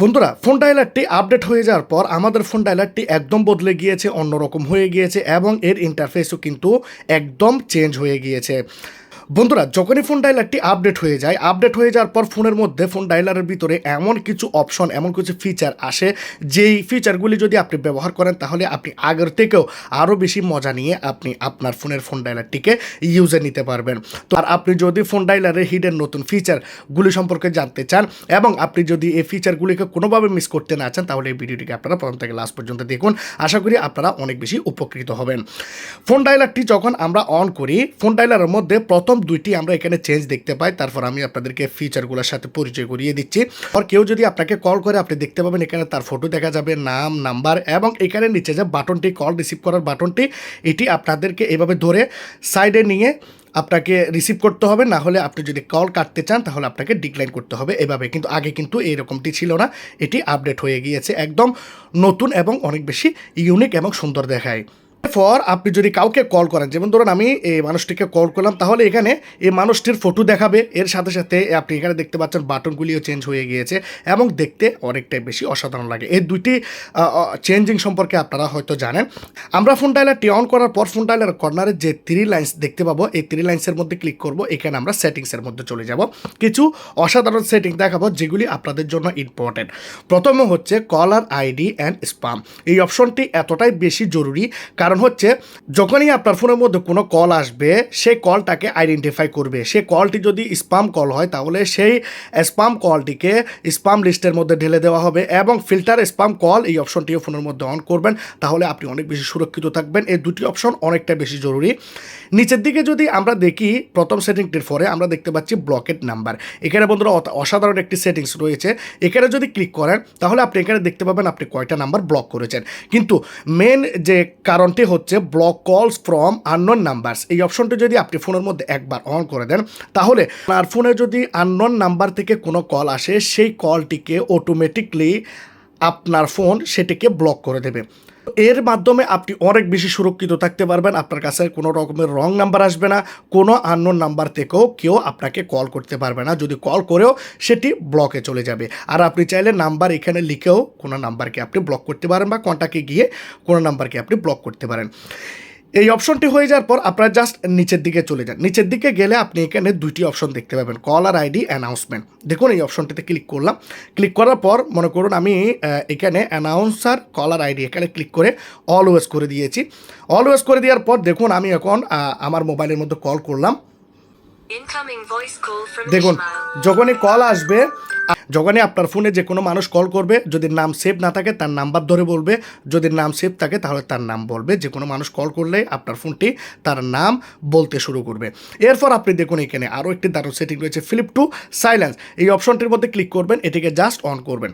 বন্ধুরা, phone ডায়ালারটি update হয়ে যাওয়ার পর আমাদের ফোন ডায়ালারটি একদম বদলে গিয়েছে, অন্যরকম হয়ে গিয়েছে এবং এর ইন্টারফেসও কিন্তু একদম চেঞ্জ হয়ে গিয়েছে। বন্ধুরা, যখনই ফোন ডায়ালারটি আপডেট হয়ে যায় আপডেট হয়ে যাওয়ার পর ফোনের মধ্যে ফোন ডায়ালারের ভিতরে এমন কিছু অপশন এমন কিছু ফিচার আসে, যেই ফিচারগুলি যদি আপনি ব্যবহার করেন, তাহলে আপনি আগের থেকেও আরও বেশি মজা নিয়ে আপনি আপনার ফোনের ফোন ডায়ালারটিকে ইউজে নিতে পারবেন। তো আর আপনি যদি ফোন ডায়ালারের হিডেন নতুন ফিচারগুলি সম্পর্কে জানতে চান এবং আপনি যদি এই ফিচারগুলিকে কোনোভাবে মিস করতে না চান, তাহলে এই ভিডিওটিকে আপনারা প্রথম থেকে লাস্ট পর্যন্ত দেখুন। আশা করি আপনারা অনেক বেশি উপকৃত হবেন। ফোন ডায়ালারটি যখন আমরা অন করি ফোন ডায়ালারের মধ্যে প্রথম দুইটি আমরা এখানে চেঞ্জ দেখতে পাই। তারপর আমি আপনাদেরকে ফিচারগুলোর সাথে পরিচয় করিয়ে দিচ্ছি। আর কেউ যদি আপনাকে কল করে, আপনি দেখতে পাবেন এখানে তার ফটো দেখা যাবে, নাম নাম্বার এবং এখানে নিচে যে বাটনটি কল রিসিভ করার বাটনটি এটি আপনাদেরকে এভাবে ধরে সাইডে নিয়ে আপনাকে রিসিভ করতে হবে। না হলে আপনি যদি কল কাটতে চান, তাহলে আপনাকে ডিক্লাইন করতে হবে। এভাবে কিন্তু আগে কিন্তু এইরকমটি ছিল না। এটি আপডেট হয়ে গিয়েছে একদম নতুন এবং অনেক বেশি ইউনিক এবং সুন্দর দেখায়। এরপর আপনি যদি কাউকে কল করেন, যেমন ধরুন আমি এই মানুষটিকে কল করলাম, তাহলে এখানে এই মানুষটির ফটো দেখাবে। এর সাথে সাথে আপনি এখানে দেখতে পাচ্ছেন বাটনগুলিও চেঞ্জ হয়ে গিয়েছে এবং দেখতে অনেকটাই বেশি অসাধারণ লাগে। এই দুইটি চেঞ্জিং সম্পর্কে আপনারা হয়তো জানেন। আমরা ফোন ডায়ালারটি অন করার পর ফোন ডায়ালার কর্নারে যে থ্রি লাইন্স দেখতে পাবো, এই থ্রি লাইন্সের মধ্যে ক্লিক করব। এখানে আমরা সেটিংসের মধ্যে চলে যাব। কিছু অসাধারণ সেটিং দেখাবো, যেগুলি আপনাদের জন্য ইম্পর্টেন্ট প্রথমে হচ্ছে কলার আইডি অ্যান্ড স্পাম এই অপশনটি এতটাই বেশি জরুরি, কারণ হচ্ছে, যখনই আপনার ফোনের মধ্যে কোনো কল আসবে, সেই কলটাকে আইডেন্টিফাই করবে। সে কলটি যদি স্পাম কল হয়, তাহলে সেই স্পাম কলটিকে স্পাম লিস্টের মধ্যে ঢেলে দেওয়া হবে এবং ফিল্টার স্পাম কল এই অপশনটিও ফোনের মধ্যে অন করবেন। তাহলে আপনি অনেক বেশি সুরক্ষিত থাকবেন। এই দুটি অপশন অনেকটা বেশি জরুরি। নিচের দিকে যদি আমরা দেখি, প্রথম সেটিংটির পরে আমরা দেখতে পাচ্ছি ব্লকেট নাম্বার এখানে বন্ধুরা অসাধারণ একটি সেটিংস রয়েছে। এখানে যদি ক্লিক করেন, তাহলে আপনি এখানে দেখতে পাবেন আপনি কয়টা নাম্বার ব্লক করেছেন। কিন্তু মেন যে কারণটি হচ্ছে ব্লক কলস ফ্রম আননোন নাম্বারস এই অপশনটি যদি আপনি ফোনের মধ্যে একবার অন করে দেন, তাহলে আপনার ফোনে যদি আননোন নাম্বার থেকে কোনো কল আসে, সেই কলটিকে অটোমেটিকলি আপনার ফোন সেটিকে ব্লক করে দেবে। এর মাধ্যমে আপনি অনেক বেশি সুরক্ষিত থাকতে পারবেন। আপনার কাছে কোনো রকমের রং নাম্বার আসবে না। কোনো আননোন নাম্বার থেকেও কেউ আপনাকে কল করতে পারবে না। যদি কল করেও সেটি ব্লকে চলে যাবে। আর আপনি চাইলে নাম্বার এখানে লিখেও কোনো নাম্বারকে আপনি ব্লক করতে পারেন বা কন্ট্যাক্টে গিয়ে কোনো নাম্বারকে আপনি ব্লক করতে পারেন। এই অপশনটি হয়ে যাওয়ার পর আপনারা জাস্ট নিচের দিকে চলে যান। নিচের দিকে গেলে আপনি এখানে দুইটি অপশন দেখতে পাবেন কল আর আইডি অ্যানাউন্সমেন্ট দেখুন, এই অপশনটিতে ক্লিক করলাম। ক্লিক করার পর মনে করুন আমি এখানে অ্যানাউন্সার কলার আইডি এখানে ক্লিক করে অলওয়েজ করে দিয়েছি। অলওয়েজ করে দেওয়ার পর দেখুন আমি এখন আমার মোবাইলের মধ্যে কল করলাম। দেখুন যখনই কল আসবে যখনই আপনার ফোনে যে কোনো মানুষ কল করবে যদি নাম সেভ না থাকে তার নাম্বার ধরে বলবে। যদি নাম সেভ থাকে তাহলে তার নাম বলবে। যে কোনো মানুষ কল করলে আপনার ফোনটি তার নাম বলতে শুরু করবে। এরপর আপনি দেখুন এখানে আরও একটি দারুণ সেটিং রয়েছে ফ্লিপ টু সাইলেন্স এই অপশনটির মধ্যে ক্লিক করবেন এটিকে জাস্ট অন করবেন।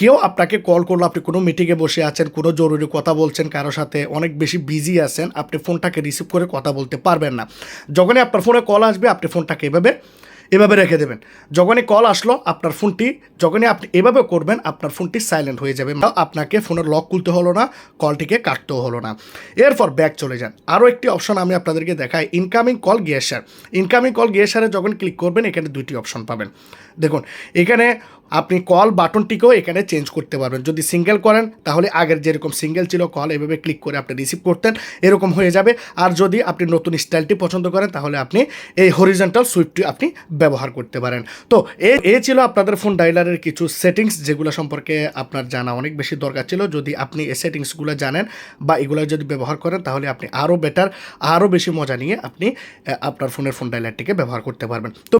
কেউ আপনাকে কল করল, আপনি কোনো মিটিংয়ে বসে আছেন, কোনো জরুরি কথা বলছেন কারোর সাথে অনেক বেশি বিজি আছেন, আপনি ফোনটাকে রিসিভ করে কথা বলতে পারবেন না। যখনই আপনার ফোনে কল আসবে, আপনি ফোনটাকে এভাবে এভাবে রেখে দেবেন। যখনই কল আসলো, আপনার ফোনটি যখনই আপনি এভাবে করবেন, আপনার ফোনটি সাইলেন্ট হয়ে যাবে। আপনাকে ফোনের লক খুলতে হলো না কলটিকে কাটতেও হলো না। এরপর ব্যাক চলে যান। আরও একটি অপশন আমি আপনাদেরকে দেখাই ইনকামিং কল গিয়েসার ইনকামিং কল গিয়েসারে যখন ক্লিক করবেন, এখানে দুইটি অপশন পাবেন। দেখুন, এখানে আপনি কল বাটনটিকেও এখানে চেঞ্জ করতে পারবেন। যদি সিঙ্গেল করেন, তাহলে আগের যেরকম সিঙ্গেল ছিল কল এভাবে ক্লিক করে আপনি রিসিভ করতেন, এরকম হয়ে যাবে। আর যদি আপনি নতুন স্টাইলটি পছন্দ করেন, তাহলে আপনি এই হরিজেন্টাল সুইপটি আপনি ব্যবহার করতে পারেন। তো এ এ ছিল আপনাদের ফোন ডাইলারের কিছু সেটিংস যেগুলো সম্পর্কে আপনার জানা অনেক বেশি দরকার ছিল। যদি আপনি এই সেটিংসগুলো জানেন বা এগুলো যদি ব্যবহার করেন, তাহলে আপনি আরও বেটার আরও বেশি মজা নিয়ে আপনি আপনার ফোনের ফোন ডাইলারটিকে ব্যবহার করতে পারবেন। তো